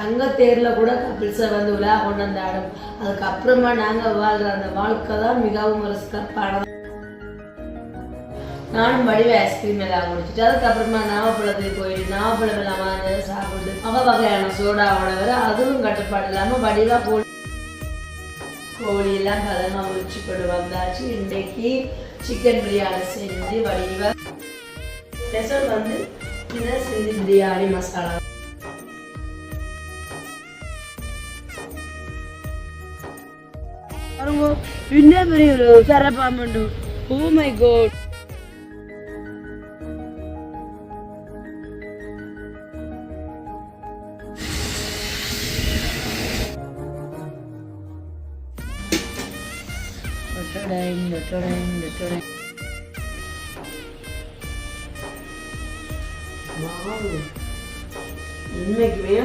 தங்கத்தேரில் கூட கப்பிள்ஸை வந்து விழா கொண்டாடும் அதுக்கப்புறமா நாங்கள் வாழ்கிற அந்த வாழ்க்கை தான் மிகவும் ஒரு சிறப்பானது. நானும் வடிவ ஐஸ்கிரீம் எல்லாம் குடிச்சிட்டு அதுக்கப்புறமா நாவப்பழத்துக்கு போயிட்டு நாவப்பழம் எல்லாம் வாங்கி சாப்பிட்டு அவ வகையான சோடாவோட வர அதுவும் கட்டுப்பாடு இல்லாமல் வடிவாக கோழி கோழியெல்லாம் பதமாக முடிச்சு கொண்டு வந்தாச்சு. இன்றைக்கு சிக்கன் பிரியாணி செஞ்சு வடிவாக ஸ்பெஷல் வந்து இதை செஞ்சு பிரியாணி மசாலா. பாருங்க இன்னும் பெரிய ஒரு சரப்பாமண்டு ஓ மை காட் உண்மைக்குமே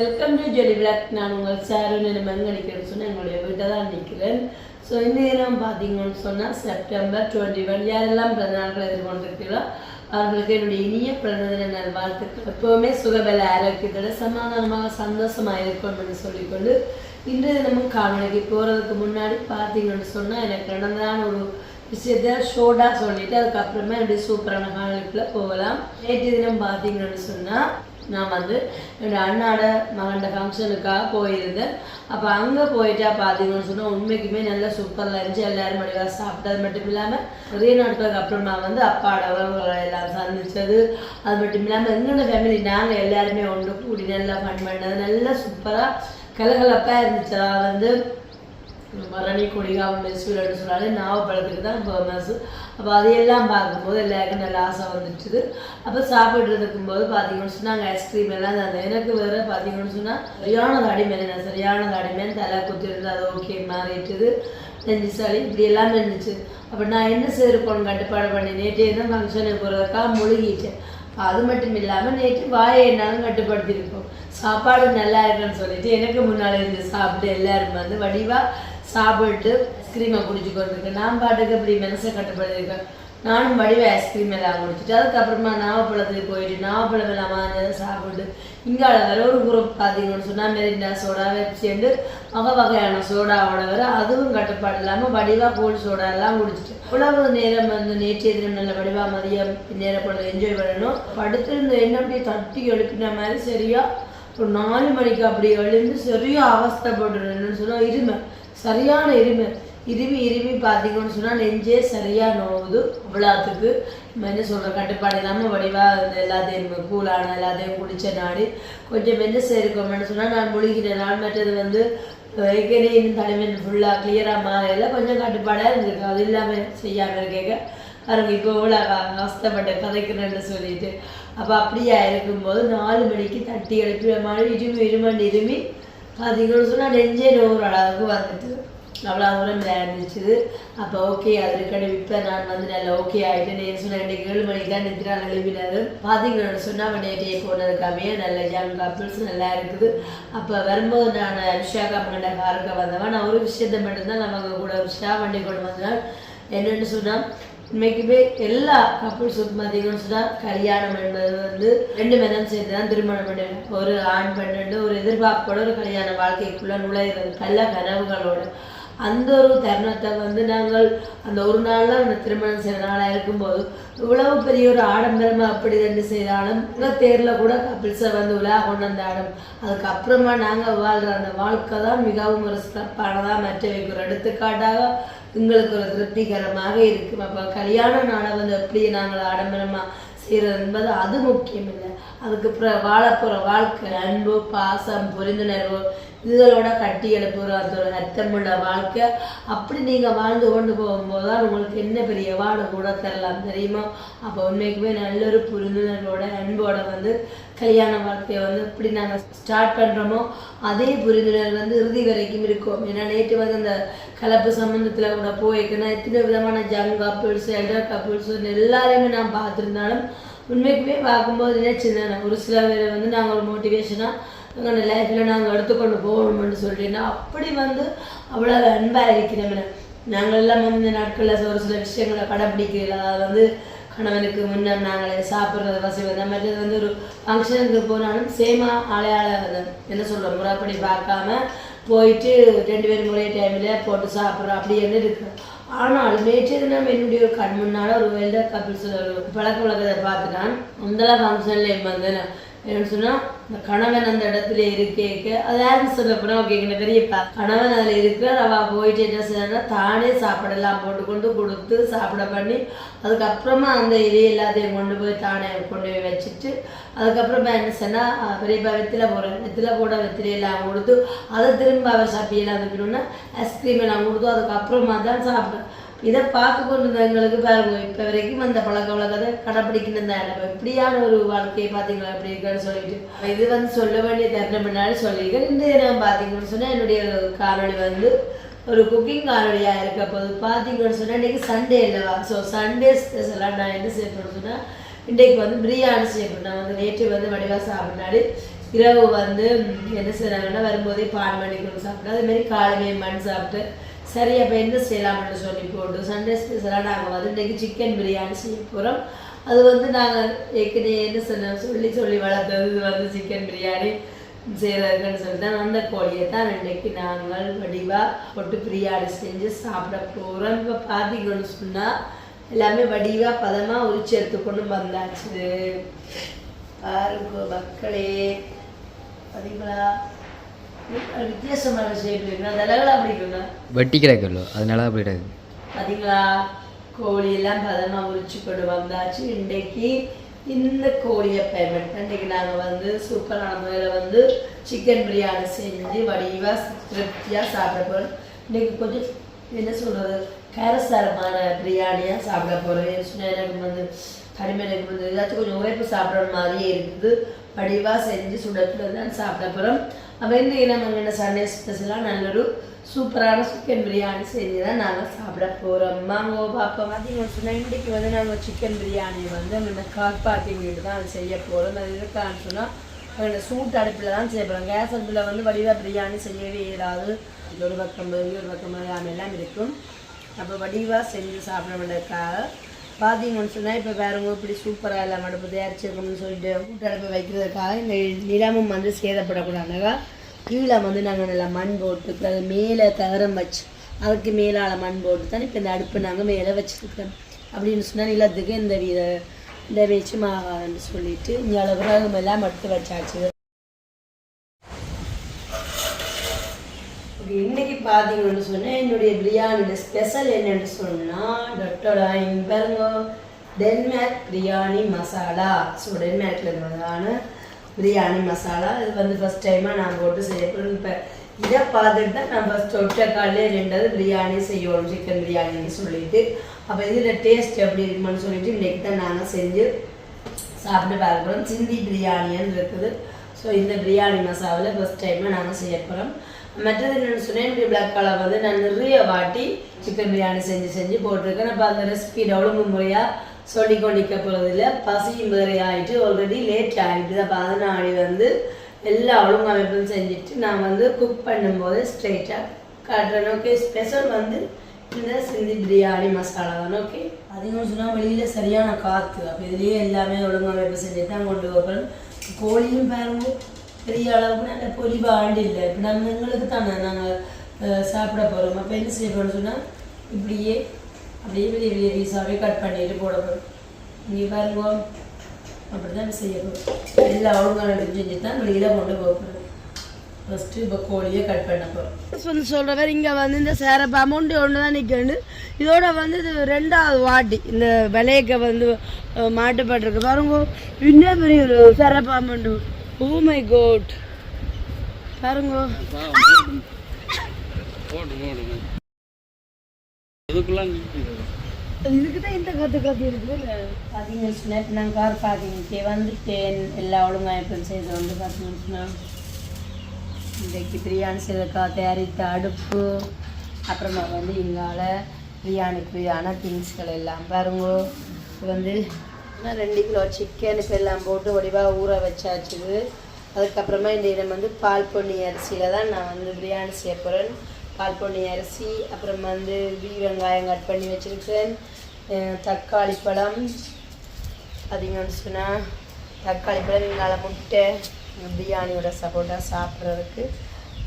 வெல்கம் டு ஜெடி பிளாக் நான் உங்கள் சாரும் என்ன மங்கடிக்கிறேன்னு சொன்னால் எங்களுடைய வீட்டை தான் நிற்கிறேன் ஸோ இந்த நேரம் பார்த்தீங்கன்னு சொன்னால் செப்டம்பர் டுவெண்ட்டி ஒன் யாரெல்லாம் பிறந்தநாட்கள் எதிர்கொண்டிருக்கிறோம் அவர்களுக்கு என்னுடைய இனிய பிறந்ததின நல் வாழ்த்துக்கள். எப்போவுமே சுகபல ஆரோக்கியத்தோட சமாதானமாக சந்தோஷமாக இருக்கணும்னு சொல்லிக்கொண்டு இன்றைய தினமும் காணொலிக்கு போகிறதுக்கு முன்னாடி பார்த்தீங்கன்னு சொன்னால் எனக்கு நடந்ததான ஒரு விஷயத்த ஷோடாக சொல்லிட்டு அதுக்கப்புறமா என்னுடைய சூப்பரான காணொலிக்குள்ளே போகலாம். நேற்று தினம் பார்த்தீங்கன்னு சொன்னால் நான் வந்து என்னோடய அண்ணாட மகன்ட ஃபங்க்ஷனுக்காக போயிருந்தேன். அப்போ அங்கே போயிட்டா பார்த்தீங்கன்னு சொன்னால் உண்மைக்குமே நல்லா சூப்பர் இருந்துச்சு. எல்லோரும் மடிவாக சாப்பிட்டது மட்டும் இல்லாமல் நிறைய நாட்களுக்கு அப்புறமா வந்து அப்பாட உறவுகளை எல்லாம் சந்திச்சது. அது மட்டும் இல்லாமல் எங்களோட ஃபேமிலி நாங்கள் எல்லாருமே ஒன்று கூடி நல்லா ஃபன் பண்ணது. நல்லா சூப்பராக கலகலப்பாக இருந்துச்சு. அதாவது வந்து மரணி கொடிகாவம் அப்படின்னு சொன்னாலே நாவப்பழத்துக்கு தான் ஃபேமஸ் அப்போ அதையெல்லாம் பார்க்கும்போது எல்லாருக்கும் நல்ல ஆசை வந்துடுச்சுது அப்போ சாப்பிட்டு இருக்கும்போது பார்த்தீங்கன்னு சொன்னால் அங்கே ஐஸ்கிரீம் எல்லாம் தந்தேன். எனக்கு வேறு பார்த்தீங்கன்னு சொன்னால் சரியான தடிமேன் நான் சரியான தடிமேன் தலை குத்திருந்து அது ஓகே மாறிட்டுது. நெஞ்சு சளி இப்படி எல்லாம் இருந்துச்சு அப்போ நான் என்ன செய்யிருக்கோன்னு கட்டுப்பாடு பண்ணி நேற்றே தான் ஃபங்க்ஷனுக்கு போகிறதுக்காக முழுகிட்டேன். அது மட்டும் இல்லாமல் நேற்று வாயை என்னாலும் கட்டுப்படுத்தியிருக்கோம் சாப்பாடு நல்லா இருக்குன்னு சொல்லிட்டு எனக்கு முன்னால் இருந்து சாப்பிட்டு எல்லாரும் வந்து வடிவாக சாப்பிட்டு ஐஸ்கிரீமை குடிச்சு கொண்டிருக்கேன் நான் பாட்டுக்கு இப்படி மனசை கட்டுப்படுத்திருக்கேன் நானும் வடிவ ஐஸ்கிரீம் எல்லாம் குடிச்சிட்டு அதுக்கப்புறமா நாவப்பழத்துக்கு போயிட்டு நாவப்பழம் எல்லாம் வாங்கி சாப்பிட்டு இங்கால வர ஒரு குரூப் பார்த்தீங்கன்னு சொன்னால் மெரிண்டா சோடா வெப்சிண்டு வகை வகையான சோடாவோட வர அதுவும் கட்டுப்பாடு இல்லாமல் வடிவாக கோல்டு சோடா எல்லாம் குடிச்சிட்டு. உழவு நேரம் வந்து நேற்றைய தினம் நல்ல வடிவா மதியம் நேரம் கொண்டு என்ஜாய் பண்ணணும்? படுத்திருந்த என்ன அப்படியே தட்டி எழுப்பின மாதிரி சரியா? ஒரு நாலு மணிக்கு அப்படி எழுந்து சரியா அவஸ்தைப்பட்டுருன்னு சொன்னால் இருமை சரியான இருமை இருமி இருமி பார்த்தீங்கன்னு சொன்னால் நெஞ்சே சரியாக நோவுது அவ்வளோத்துக்கு நம்ம என்ன சொல்கிற கட்டுப்பாடு இல்லாமல் வடிவாக இந்த எல்லாத்தையும் கூலான எல்லாத்தையும் குடித்த நாடு கொஞ்சம் என்ன சேர்க்கணும்னு சொன்னால் நான் முழுகினேன் நான் மற்றது வந்து ஏற்கனவே இன்னும் ஃபுல்லாக கிளியராக மாறையில் கொஞ்சம் கட்டுப்பாடாக இருந்திருக்கு. அது இல்லாமல் செய்யாமல் இருக்கேங்க. பாருங்க இப்போ இவ்வளோ அவஸ்தப்பட்ட கதைக்கிறேன்னு சொல்லிட்டு. அப்போ அப்படியா இருக்கும்போது நாலு மணிக்கு தட்டி எழுப்பி மாதிரி இருமி இருமண்டு இருமி பார்த்தீங்கன்னு சொன்னால் நெஞ்சே நூறு அளவுக்கு வந்துட்டு அவ்வளோ தூரம் இருந்துச்சு அப்போ ஓகே அது விற்பேன் இப்போ நான் வந்து நல்லா ஓகே ஆகிட்டேன் நேற்று சொன்ன ரெண்டு ஏழு மணிக்கு தான் நித்ரா எழுப்பினாரு பார்த்தீங்கன்னு சொன்னால் நேற்றைய போனதுக்காகவே நல்ல யங் கப்பிள்ஸ் நல்லா இருக்குது அப்போ வரும்போது நான் அனுஷாக்கா மகண்ட காருக்கு வந்தவன் நான் ஒரு விஷயத்தை மட்டும்தான் நம்ம கூட விஷயா வண்டி கொண்டு வந்தேன் என்னென்னு சொன்னால் இன்னைக்குமே எல்லா கப்புள்ஸும் பார்த்தீங்கன்னு கல்யாணம் என்பது வந்து ரெண்டு பேரும் சேர்த்து தான் திருமணம் பண்ணுவேன் ஒரு ஆண் பெண்ணு ஒரு எதிர்பார்ப்போட ஒரு கல்யாண வாழ்க்கைக்குள்ள நுழைகிறது நல்ல கனவுகளோட. அந்த ஒரு தருணத்தை வந்து நாங்கள் அந்த ஒரு நாளில் அந்த திருமணம் செய்கிற நாளாக இருக்கும்போது இவ்வளவு பெரிய ஒரு ஆடம்பரமாக அப்படி ரெண்டு செய்தாலும் உங்கள் தேரில் கூட கப்பிள்ஸை வந்து உலா கொண்டு வந்தாடும் அதுக்கப்புறமா நாங்கள் வாழ்கிற அந்த வாழ்க்கை தான் மிகவும் ஒரு சிறப்பானதாக மற்றவைக்கு ஒரு எடுத்துக்காட்டாக எங்களுக்கு ஒரு திருப்திகரமாக இருக்கும். அப்போ கல்யாண நாளை வந்து எப்படி நாங்கள் ஆடம்பரமாக செய்கிறது என்பது அது முக்கியம் இல்லை. அதுக்கு அப்புறம் வாழப்போகிற வாழ்க்கை அன்பு பாசம் புரிந்துணர்வு இதுகளோட கட்டி எழுப்புகிற அந்த அர்த்தமுள்ள வாழ்க்கை. அப்படி நீங்கள் வாழ்ந்து கொண்டு போகும்போது தான் உங்களுக்கு என்ன பெரிய வாழை கூட தரலாம் தெரியுமா? அப்போ உண்மைக்குமே நல்ல ஒரு புரிந்துணர்வோட அன்போட வந்து கல்யாண வாழ்க்கையை வந்து எப்படி நாங்கள் ஸ்டார்ட் பண்ணுறோமோ அதே புரிந்துணர்வு வந்து இறுதி வரைக்கும் இருக்கும். ஏன்னா நேற்று வந்து அந்த கலப்பு சம்மந்தத்தில் கூட போயிருக்கேன்னா எத்தனை விதமான ஜங் கப்புள்ஸ் எல்டர் கப்புள்ஸ் எல்லாரையுமே நான் பார்த்துருந்தாலும் உண்மைக்குமே பார்க்கும்போது நினைச்சிருந்தேன் ஒரு சில பேரை வந்து நாங்கள் ஒரு மோட்டிவேஷனாக எங்களோட லைஃப்பில் நாங்கள் எடுத்துக்கொண்டு போகணும்னு சொல்லிட்டு அப்படி வந்து அவ்வளோ அன்பாக இருக்கிறோம் நாங்கள் எல்லாம் வந்து இந்த நாட்களில் ஒரு சில விஷயங்களை கடைப்பிடிக்கிறீங்களா அதாவது வந்து கணவனுக்கு முன்னே நாங்களே சாப்பிட்றது வசதி அந்த மாதிரி வந்து ஒரு ஃபங்க்ஷனுக்கு போனாலும் சேமா ஆளையாள என்ன சொல்கிறோம் முறைப்படி பார்க்காம போயிட்டு ரெண்டு பேரும் ஒரே டைமில் போட்டு சாப்பிட்றோம். அப்படி என்ன இருக்குது ஆனால் நேற்று தினம் என்னுடைய ஒரு கண் முன்னால் ஒரு வெல்டர் கபில் பழக்க வழக்கத்தை பார்த்துட்டான். முந்தலா ஃபங்க்ஷனில் வந்து என்னன்னு சொன்னால் இந்த கணவன் அந்த இடத்துல இருக்கேக்க அது யாருன்னு சொல்ல போனால் ஓகே பெரியப்பா கணவன் அதில் இருக்கிறார் அவள் போயிட்டு என்ன செய்யறா தானே சாப்பாடெல்லாம் போட்டு கொண்டு கொடுத்து சாப்பிட பண்ணி அதுக்கப்புறமா அந்த இது எல்லாத்தையும் கொண்டு போய் தானே கொண்டு போய் வச்சுட்டு அதுக்கப்புறமா என்ன சொன்னால் பெரியப்பா வெத்தில போகிறேன் வெத்தில போட வெத்தில எல்லாம் கொடுத்து அதை திரும்ப அவர் சாப்பியெல்லாம் வைக்கணும்னா ஐஸ்கிரீம் எல்லாம் கொடுத்து அதுக்கப்புறமா தான் சாப்பிட்றேன் இதை பார்க்க கொண்டு எங்களுக்கு பாருங்க இப்போ வரைக்கும் அந்த பழக்க வழக்கத்தை கடைப்பிடிக்கணும் தான் இப்போ இப்படியான ஒரு வாழ்க்கையை பார்த்தீங்களா எப்படி இருக்கான்னு சொல்லிட்டு. இது வந்து சொல்ல வேண்டிய தருணம் பண்ணாலும் சொல்லியிருக்கேன் இந்த நான் பார்த்தீங்கன்னு சொன்னால் என்னுடைய காரணி வந்து ஒரு குக்கிங் காணொலியாக இருக்க போது பார்த்தீங்கன்னு சொன்னால் இன்றைக்கி சண்டே இல்லைவா ஸோ சண்டே ஸ்பெஷலாக நான் என்ன செய்யணும்னு சொன்னால் இன்றைக்கு வந்து பிரியாணி செய்யணும் நான் வந்து நேற்று வந்து வடிவாக சாப்பிட்டாடி இரவு வந்து என்ன செய்கிறாங்கன்னா வரும்போதே பால் பண்ணி கொண்டு சாப்பிட்டு அதேமாரி காலையிலே மண் சாப்பிட்டு சரி அப்போ என்ன செய்யலாம்னு சொல்லி போட்டு சண்டே ஸ்பெஷலாக நாங்கள் வந்து இன்றைக்கி சிக்கன் பிரியாணி செய்ய போகிறோம் அது வந்து நாங்கள் ஏற்கனவே என்ன சொன்ன சொல்லி சொல்லி வளர்த்தது இது வந்து சிக்கன் பிரியாணி செய்கிறதுன்னு சொல்லி தான் அந்த கோழியை தான் இன்றைக்கி நாங்கள் வடிவாக போட்டு பிரியாணி செஞ்சு சாப்பிட போகிறோம் இப்போ பார்த்தீங்கன்னு சொன்னால் எல்லாமே வடிவாக பதமாக உரிச்சு எடுத்துக்கொண்டு வந்தாச்சு. பாருங்க மக்களே பார்த்தீங்களா வித்தியாசமான அப்படி வெட்டி கிடக்குல்லோ அதனால அப்படி கிடக்கு பார்த்தீங்களா கோழி எல்லாம் பதமாக உரிச்சு கொண்டு வந்தாச்சு. இன்றைக்கு இந்த கோழியை பேமெண்ட் இன்றைக்கி நாங்கள் வந்து சூப்பரான முறையில் வந்து சிக்கன் பிரியாணி செஞ்சு வடிவாக திருப்தியாக சாப்பிட போகிறோம் இன்றைக்கி கொஞ்சம் என்ன சொல்கிறது கேரசாரமான பிரியாணியாக சாப்பிட சொன்னால் எனக்கு வந்து கடிமை எனக்கு வந்து ஏதாச்சும் கொஞ்சம் உழைப்பு சாப்பிட்ற மாதிரியே இருக்குது. வடிவாக செஞ்சு சுடத்தில் தான் சாப்பிட போகிறோம் அப்போ இந்த நம்ம என்ன சண்டே ஸ்பெஷலாக நல்லொரு சூப்பரான சிக்கன் பிரியாணி செஞ்சு தான் நாங்கள் சாப்பிட போகிறோம் மாங்கோ பாப்பா பார்த்தீங்கன்னு சொன்னால் இன்றைக்கி வந்து நாங்கள் சிக்கன் பிரியாணி வந்து அந்த கார் தான் செய்ய போகிறோம் அது இருக்கான்னு சொன்னால் அங்கே சூட் அடுப்பில் தான் செய்ய போகிறோம் கேஸ் அடுப்பில் வந்து வடிவாக பிரியாணி செய்யவே இயலாது. ஒரு பக்கம் ஒரு பக்கம் எல்லாம் எல்லாம் இருக்கும். அப்போ வடிவாக செஞ்சு சாப்பிட வேண்டியதுக்காக பார்த்தீங்கன்னு சொன்னால் இப்போ வேறவங்க இப்படி சூப்பராக எல்லாம் அடுப்பு தயாரிச்சிருக்கணும்னு சொல்லிட்டு கூட்டு அடுப்பு வைக்கிறதுக்காக இந்த நிலமும் வந்து சேதப்படக்கூடாதுனாக்கா கீழே வந்து நாங்கள் நல்லா மண் போட்டு அது மேலே தகரம் வச்சு அதுக்கு மேலால் மண் போட்டு தான் இப்போ இந்த அடுப்பு நாங்கள் மேலே வச்சுருக்கோம் அப்படின்னு சொன்னால் நிலத்துக்கு இந்த வீத இந்த வச்சு மாவான்னு சொல்லிட்டு இங்கே விறகு எல்லாம் எடுத்து வச்சாச்சு. ஓகே பார்த்தீங்கன்னு சொன்னால் என்னுடைய பிரியாணியோட ஸ்பெஷல் என்னென்னு சொன்னால் டாக்டர் இங்க பாருங்க. டென்மார்க் பிரியாணி மசாலா. ஸோ டென்மார்க்கில் இருந்ததான பிரியாணி மசாலா. இது வந்து ஃபஸ்ட் டைமாக நான் போட்டு செய்யப்படுறேன் இப்போ இதை பார்த்துட்டு தான் நான் ஃபஸ்ட் ஒற்றை ரெண்டாவது பிரியாணி செய்யணும். சிக்கன் பிரியாணின்னு சொல்லிட்டு. அப்போ இதில் டேஸ்ட் எப்படி இருக்குமான்னு சொல்லிட்டு இன்னைக்கு தான் நாங்கள் செஞ்சு சாப்பிட்டு பார்க்க போகிறோம் சிந்தி பிரியாணின்னு இருக்குது. ஸோ இந்த பிரியாணி மசாலாவில் ஃபஸ்ட் டைமாக நாங்கள் செய்ய போகிறோம் மற்றது என்னென்னு சொன்னால் என்னுடைய பிளாக் கலர் வந்து நான் நிறைய வாட்டி சிக்கன் பிரியாணி செஞ்சு செஞ்சு போட்டிருக்கேன். அப்போ அந்த ரெசிபி ஒழுங்கு முறையாக சொல்லி கொண்டிக்க போகிறதில்ல பசியும் வேறு ஆகிட்டு ஆல்ரெடி லேட் ஆகிட்டு அப்போ அதனாடி வந்து எல்லா ஒழுங்கமைப்பும் செஞ்சுட்டு நான் வந்து குக் பண்ணும்போது ஸ்ட்ரெயிட்டாக காட்டுறேன். ஓகே ஸ்பெஷல் வந்து இந்த சிந்தி பிரியாணி மசாலா தான். ஓகே அதிகம் சொன்னால் வெளியில் சரியான காற்று அப்போ இதுலேயே எல்லாமே ஒழுங்கமைப்பு செஞ்சுட்டு தான் கொண்டு போகிறேன் கோழியும் பாருங்க பெரிய அளவுக்கு நல்ல பொலிவா ஆண்டு இல்லை இப்போ நம்ம எங்களுக்கு தானே நாங்கள் சாப்பிட போகிறோம் அப்போ என்ன செய்ய போகிறோம்னு சொன்னால் இப்படியே அப்படியே பெரிய பெரிய பீஸாவே கட் பண்ணிட்டு போட போகிறோம் இங்கே பாருங்க அப்படி தான் செய்ய போகிறோம் எல்லா ஒழுங்கான செஞ்சு தான் வெளியில் கொண்டு போக போகிறோம் ஃபஸ்ட்டு இப்போ கோழியை கட் பண்ண போகிறோம் வந்து சொல்கிறவர் இங்கே வந்து இந்த சேரப்பு அமௌண்ட்டு ஒன்று தான் நிற்கணும் இதோட வந்து இது ரெண்டாவது வாட்டி இந்த விலையக்க வந்து அஹ், மாட்டுப்பட்டிருக்கு பாருங்க இன்னும் பெரிய ஒரு சேரப்பு அமௌண்ட்டு ஓ மை கோட் பாருங்க. இதுக்கு தான் இந்த கற்று கற்று இருக்குது. பார்த்தீங்கன்னு சொன்னால் இப்போ நான் கார் பார்க்கிங்க்கே வந்துட்டேன். எல்லா ஒழுங்காய்ப்பும் செய்து வந்து பார்த்தீங்கன்னு சொன்னால் இன்றைக்கு பிரியாணி செய்வதற்காக தயாரித்த அடுப்பு அப்புறமா வந்து இங்கால பிரியாணிக்குரியான திங்ஸ்கள் எல்லாம் பாருங்க. வந்து நான் ரெண்டு கிலோ சிக்கன் இப்போ எல்லாம் போட்டு வடிவாக ஊற வச்சாச்சுது. அதுக்கப்புறமா இந்த இடம் வந்து பால் பொன்னி அரிசியில் தான் நான் வந்து பிரியாணி செய்ய போகிறேன் பால் பொன்னி அரிசி அப்புறம் வந்து வீ வெங்காயம் கட் பண்ணி வச்சுருக்கேன். தக்காளி பழம். பார்த்தீங்கன்னு சொன்னால் தக்காளி பழம் இங்கால முட்டை பிரியாணியோட சப்போட்டா சாப்பிட்றதுக்கு.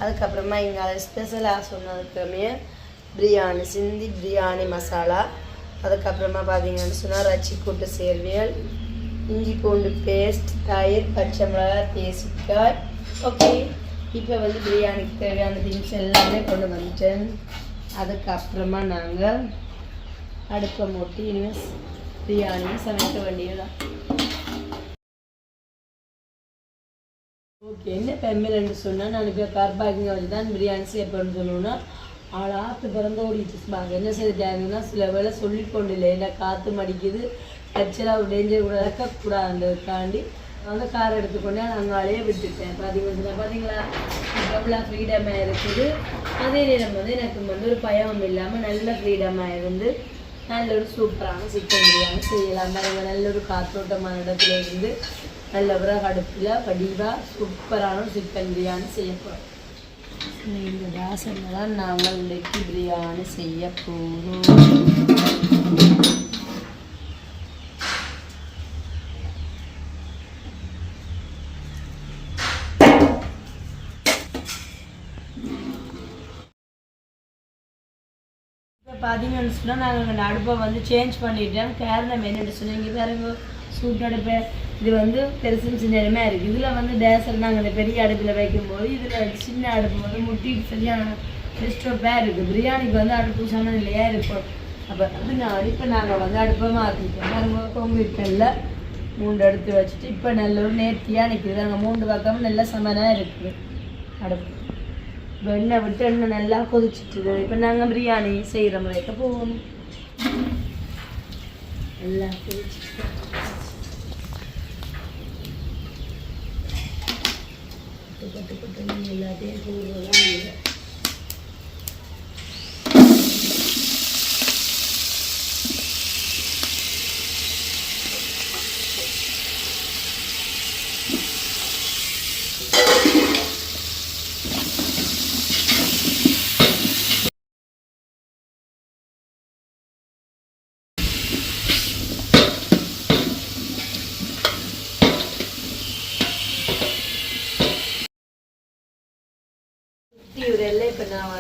அதுக்கப்புறமா இங்கால ஸ்பெஷலாக சொன்னதுக்குமே பிரியாணி சிந்தி பிரியாணி மசாலா. அதுக்கப்புறமா பார்த்தீங்கன்னு சொன்னால் ரச்சி கூட்டு சேர்வியல் இஞ்சி பூண்டு பேஸ்ட் தயிர் பச்சை மிளகாய் தேசிக்காய். ஓகே இப்போ வந்து பிரியாணிக்கு தேவையான திங்ஸ் எல்லாமே கொண்டு வந்துட்டேன். அதுக்கப்புறமா நாங்கள் அடுப்பை மூட்டி இனிமேல் பிரியாணியும் சமைக்க வேண்டியதான் ஓகே என்ன பெம்மில்னு சொன்னால் நான் இப்போ கார் வச்சு தான் பிரியாணி செய்யப்படுன்னு சொல்லணும்னா ஆளாத்து ஆற்று பிறந்த ஓடிச்சுப்பாங்க என்ன தேவைன்னா சில வேலை சொல்லி கொண்டு இல்லை என்ன காற்று மடிக்குது கச்சலாக டேஞ்சர் கூட இறக்கக்கூடாதுன்றதுக்காண்டி வந்து கார் எடுத்துக்கொண்டு நான் அங்காலேயே விட்டுட்டேன். பார்த்தீங்கன்னா பார்த்தீங்களா எவ்வளோ ஃப்ரீடமாக இருக்குது. அதே நேரம் வந்து எனக்கு வந்து ஒரு பயமும் இல்லாமல் நல்ல ஃப்ரீடமாக இருந்து நல்ல ஒரு சூப்பரான சிக்கன் பிரியாணி செய்யலாம். பாருங்க நல்ல ஒரு காற்றோட்டமான இடத்துல இருந்து நல்ல ஒரு அடுப்பில் வடிவாக சூப்பரான சிக்கன் பிரியாணி செய்யப்படும் இந்த வாசனை தான் நாங்கள் இன்றைக்கு பிரியாணி செய்ய போகிறோம். பார்த்தீங்கன்னு சொன்னால் நாங்கள் எங்கள் அடுப்பை வந்து சேஞ்ச் பண்ணிட்டோம் காரணம் என்னென்னு சொன்னால் இங்கே பாருங்க சூட் அடுப்பு இது வந்து பெருசும் சின்னதுமே இருக்குது இதில் வந்து டேசல் நாங்கள் இந்த பெரிய அடுப்பில் வைக்கும்போது இதில் சின்ன அடுப்பு வந்து முட்டிட்டு சரியான டிஸ்டர்பாக இருக்குது பிரியாணிக்கு வந்து அடுப்பு சமநிலையாக இருக்கும். அப்போ அதனால இப்போ நாங்கள் வந்து அடுப்பை மாற்றிட்டோம் பாருங்க கொம்பிட்டல்ல மூண்டு எடுத்து வச்சுட்டு இப்போ நல்ல ஒரு நேர்த்தியாக நிற்கிது நாங்கள் மூன்று பக்கமும் நல்ல சமனாக இருக்குது அடுப்பு. வெண்ணெய் விட்டு எண்ணெய் நல்லா கொதிச்சிட்டுது. இப்போ நாங்கள் பிரியாணி செய்கிற முறைக்கு போவோம். எல்லாம் கொதிச்சுட்டு cái gì là đen thui rồi ăn gì? hết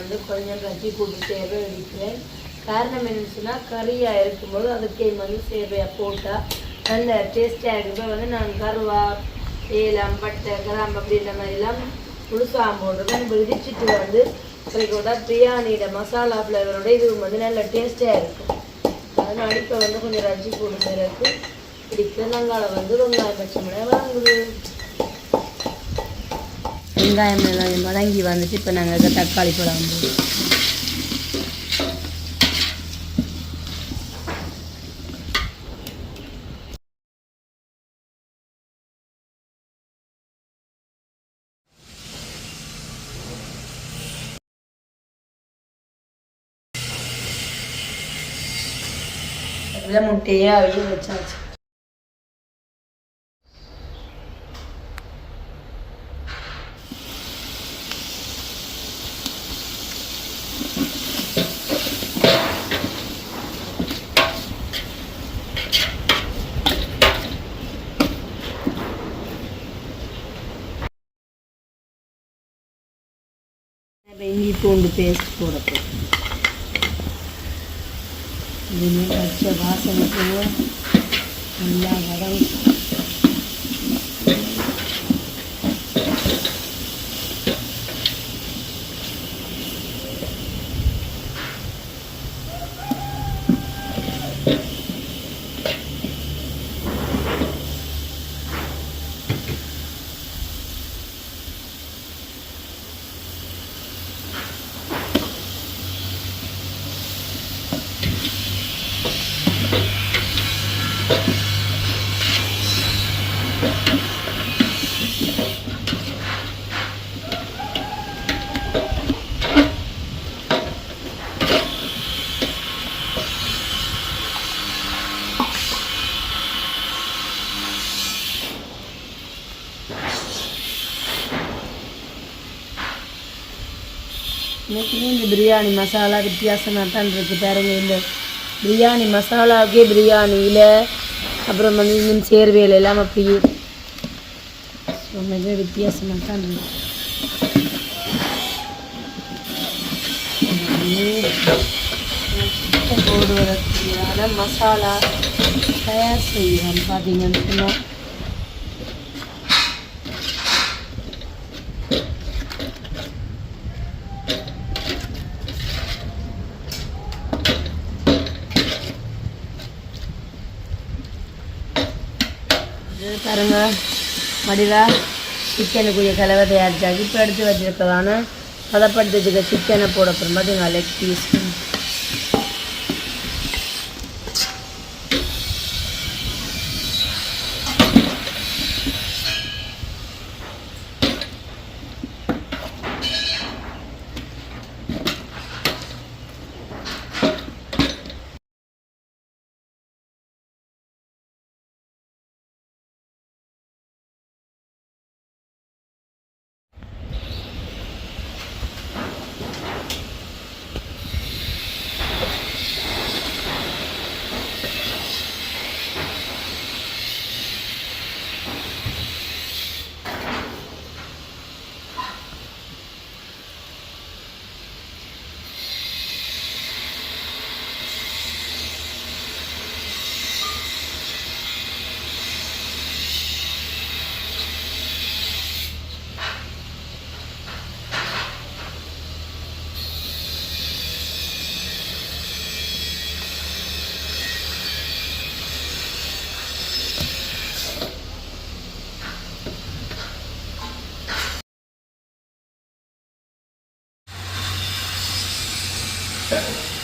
வந்து கொஞ்சம் கட்டி கூட்டு சேவை அடிக்கிறேன் காரணம் என்னன்னு சொன்னால் கறியாக இருக்கும்போது அதுக்கே வந்து சேவையாக போட்டால் நல்ல டேஸ்டியாக இருக்கும்போது வந்து நான் கருவா ஏலம் பட்டை கிராம்பு அப்படின்ற மாதிரிலாம் முழுசாக போடுறேன் இப்போ இடிச்சிட்டு வந்து அதுக்கூட பிரியாணியோட மசாலா ஃப்ளேவரோட இது வந்து நல்ல டேஸ்டியாக இருக்கும். அதனால் இப்போ வந்து கொஞ்சம் ரஜி போட்டு சேர்த்து பிடிக்கிற வெங்காயம் வந்து வெங்காயம் பச்சை மிளகாய் வாங்குது வெங்காயம் எல்லாம் வதங்கி வந்துட்டு இப்போ நாங்கள் தக்காளி போடாம முட்டையே அவிய வச்சாச்சு இப்போ இஞ்சி பூண்டு பேஸ்ட் போடப்போ போகிறோம் வச்ச பச்சை வாசனை நல்லா வதங்க இன்னைக்கு இந்த பிரியாணி மசாலா வித்தியாசமாக தான் இருக்குது பாருங்க இந்த பிரியாணி மசாலாவுக்கே பிரியாணியில் அப்புறம் வந்து இன்னும் சேர்வையில் எல்லாம் அப்படியே ஸோ மிக வித்தியாசமாக தான் இருக்கு. போடுவதற்கான மசாலா தயார் செய்வோம் பார்த்தீங்கன்னு சொன்னால் இது பாருங்க. மடிவா சிக்கனுக்குரிய கலவை தயாரிச்சாச்சு. இப்போ எடுத்து வச்சிருக்கதான பதப்படுத்தி வச்சுக்க சிக்கனை போட அப்புறம் பார்த்தீங்களா லெக் பீஸ் Okay.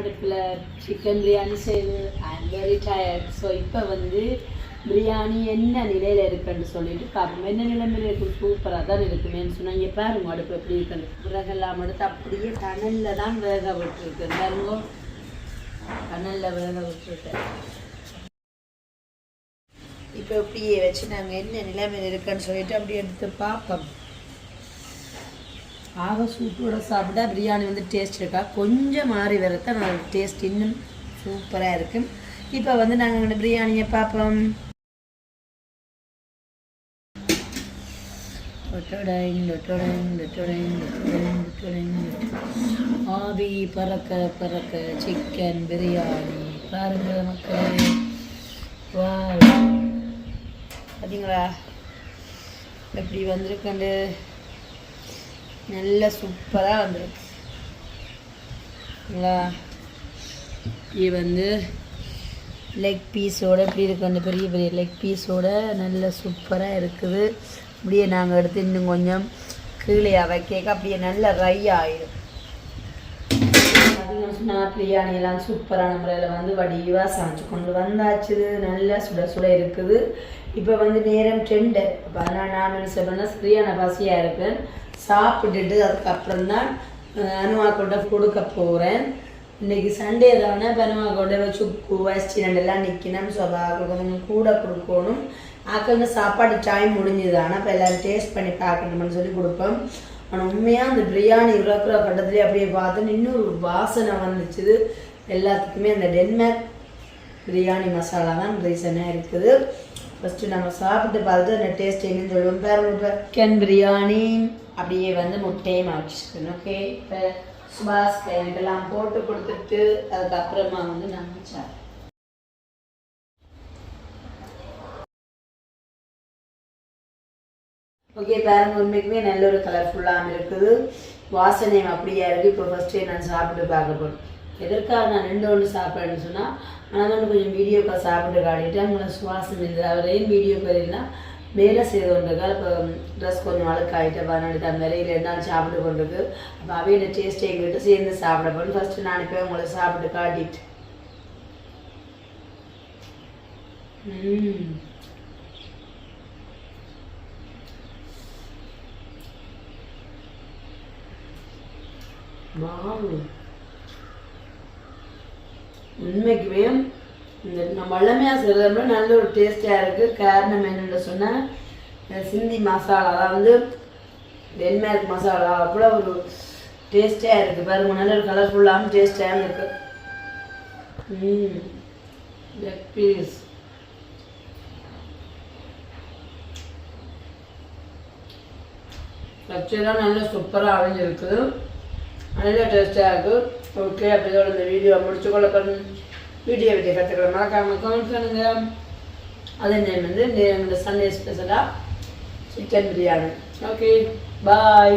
அடுப்பில் சிக்கன் பிரியாணி செய்து I am very tired so இப்போ வந்து பிரியாணி என்ன நிலையில் இருக்குன்னு சொல்லிட்டு பார்ப்போம் என்ன நிலைமையில் இருக்கும் சூப்பராக தான் இருக்குமேன்னு சொன்னாங்க பாருங்க அடுப்பு எப்படி இருக்குன்னு. விறகெல்லாம் எடுத்து அப்படியே கனலில் தான் வேக விட்டுருக்கு பாருங்க. கனலில் வேக விட்டுருக்கேன். இப்போ இப்படியே வச்சு நாங்கள் என்ன நிலைமையில் இருக்குன்னு சொல்லிட்டு அப்படியே எடுத்து பார்ப்போம். ஆக சூட்டோட சாப்பிட்டா பிரியாணி வந்து டேஸ்ட் இருக்கா? கொஞ்சம் மாறி வரத்தான் நான் டேஸ்ட் இன்னும் சூப்பராக இருக்கும் இப்போ வந்து நாங்கள் இந்த பிரியாணியை பார்ப்போம். ஆவி பறக்க பறக்க சிக்கன் பிரியாணி பாருங்க மக்களே. வா பார்த்தீங்களா எப்படி வந்திருக்கண்டு நல்ல சூப்பராக வந்திருக்கு இது வந்து லெக் பீஸோட இப்படி இருக்கு. அந்த பெரிய பெரிய லெக் பீஸோட நல்ல சூப்பராக இருக்குது. அப்படியே நாங்கள் எடுத்து இன்னும் கொஞ்சம் கீழே வைக்க அப்படியே நல்ல ரை ஆயிடும் பார்த்தீங்கன்னு சொன்னால் பிரியாணி எல்லாம் சூப்பரான முறையில் வந்து வடிவாக சமைச்சு கொண்டு வந்தாச்சு. நல்லா சுட சுட இருக்குது. இப்போ வந்து நேரம் டெண்டர் அப்போ அதனால் நான் என்ன சொல்கிறேன்னா சரியான பசியாக இருக்கேன் சாப்பிட்டுட்டு அதுக்கப்புறம் தான் அனுமா கொண்ட கொடுக்க போகிறேன் இன்னைக்கு சண்டே தானே பனுமா கொண்ட வச்சு வச்சு ரெண்டெல்லாம் நிற்கணும் ஸோ கொஞ்சம் கூட கொடுக்கணும். ஆக்கள் சாப்பாடு டைம் முடிஞ்சுது ஆனால் இப்போ எல்லோரும் டேஸ்ட் பண்ணி பார்க்கணும்னு சொல்லி கொடுப்போம். ஆனால் உண்மையாக அந்த பிரியாணி இறக்குற கட்டத்துலேயே அப்படியே பார்த்து இன்னொரு வாசனை வந்துச்சு எல்லாத்துக்குமே அந்த டென்மார்க் பிரியாணி மசாலா தான் ரீசனாக இருக்குது. ஃபஸ்ட்டு நம்ம சாப்பிட்டு பார்த்துட்டு அந்த டேஸ்ட் என்னன்னு சொல்லுவோம் பாருங்க சிக்கன் பிரியாணி. அப்படியே வந்து முட்டையும் வச்சுக்கணும் ஓகே இப்போ சுபாஷ் இதெல்லாம் போட்டு கொடுத்துட்டு அதுக்கப்புறமா வந்து நாங்கள் ஓகே பாருங்க உண்மைக்குமே நல்ல ஒரு கலர்ஃபுல்லாக இருக்குது. வாசனையும் அப்படியே இருக்குது இப்போ ஃபஸ்ட்டே நான் சாப்பிட்டு பார்க்க போகிறேன் எதற்காக நான் ரெண்டு ஒன்று சாப்பிட்றேன்னு சொன்னால் ஆனால் வந்து கொஞ்சம் வீடியோக்காக சாப்பிட்டு காட்டிட்டு அவங்கள சுவாசம் இல்லை அவரையும் வீடியோ பெரியனா வேலை செய்து கொண்டிருக்காரு இப்போ ட்ரெஸ் கொஞ்சம் அழுக்காயிட்டு பதினெட்டு தான் நிறைய ரெண்டு நாள் சாப்பிட்டு கொண்டிருக்கு. அப்போ அவையோட டேஸ்ட் எங்கிட்ட சேர்ந்து சாப்பிட போகணும் ஃபஸ்ட்டு நான் இப்போ உங்களை சாப்பிட்டு காட்டிட்டு. உண்மைக்குமே இந்த நம்ம வல்லமையாக செய்கிறத நல்ல ஒரு டேஸ்டியாக இருக்குது காரணம் என்னென்னு சொன்னால் சிந்தி மசாலா அதாவது டென்மார்க் மசாலா அவ்வளோ ஒரு டேஸ்டியாக இருக்குது பாருங்க நல்ல ஒரு கலர்ஃபுல்லாகவும் டேஸ்டியாக இருக்குது ம். லெக் பீஸ் ஸ்ட்ரக்சராக நல்லா சூப்பராக அமைஞ்சிருக்குது நல்ல டேஸ்ட்டாக இருக்குது ஓகே அப்படியோட இந்த வீடியோ முடிச்சுக்கொள்ள பண்ணு வீடியோ விட்டு கற்றுக்கிற மறக்காமல் கமெண்ட் பண்ணுங்கள் அதே நேம் வந்து இந்த சண்டே ஸ்பெஷலாக சிக்கன் பிரியாணி. Okay bye